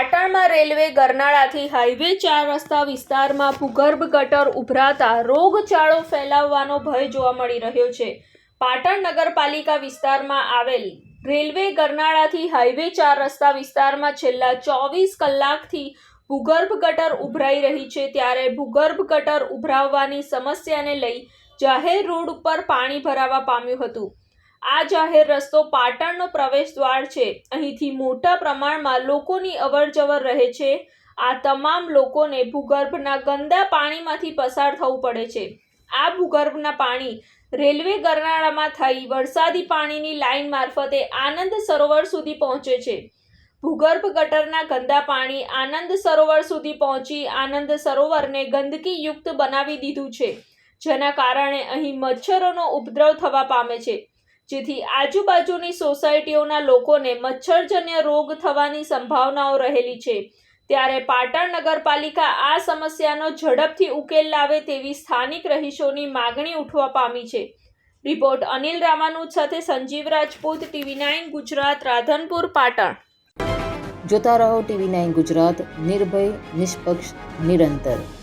પાટણમાં railway ગરનાળાથી highway ચાર રસ્તા વિસ્તારમાં ભૂગર્ભ ગટર ઉભરાતા રોગચાળો ફેલાવવાનો ભય જોવા મળી રહ્યો છે. પાટણ નગરપાલિકા વિસ્તારમાં આવેલ રેલવે ગરનાળાથી હાઈવે ચાર રસ્તા વિસ્તારમાં છેલ્લા ચોવીસ કલાકથી ભૂગર્ભ ગટર ઉભરાઈ રહી છે. ત્યારે ભૂગર્ભ ગટર ઉભરાવવાની સમસ્યાને લઈ જાહેર રોડ ઉપર પાણી ભરાવા પામ્યું હતું. આ જાહેર રસ્તો પાટણનો પ્રવેશ દ્વાર છે. અહીંથી મોટા પ્રમાણમાં લોકોની અવરજવર રહે છે. આ તમામ લોકોને ભૂગર્ભના ગંદા પાણીમાંથી પસાર થવું પડે છે. આ ભૂગર્ભના પાણી રેલવે ગરનાળામાં થઈ વરસાદી પાણીની લાઇન મારફતે આનંદ સરોવર સુધી પહોંચે છે. ભૂગર્ભ ગટરના ગંદા પાણી આનંદ સરોવર સુધી પહોંચી આનંદ સરોવરને ગંદકીયુક્ત બનાવી દીધું છે, જેના કારણે અહીં મચ્છરોનો ઉપદ્રવ થવા પામે છે. જેથી આજુબાજુની સોસાયટીઓના લોકોને મચ્છરજન્ય રોગ થવાની સંભાવનાઓ રહેલી છે. ત્યારે પાટણ નગરપાલિકા આ સમસ્યાનો ઝડપથી ઉકેલ લાવે તેવી સ્થાનિક રહીશોની માગણી ઉઠવા પામી છે. રિપોર્ટ અનિલ રામાનુજ સાથે સંજીવ રાજપૂત, ટીવી નાઇન ગુજરાત, રાધનપુર, પાટણ. જોતા રહો ટીવી નાઇન ગુજરાત, નિર્ભય, નિષ્પક્ષ, નિરંતર.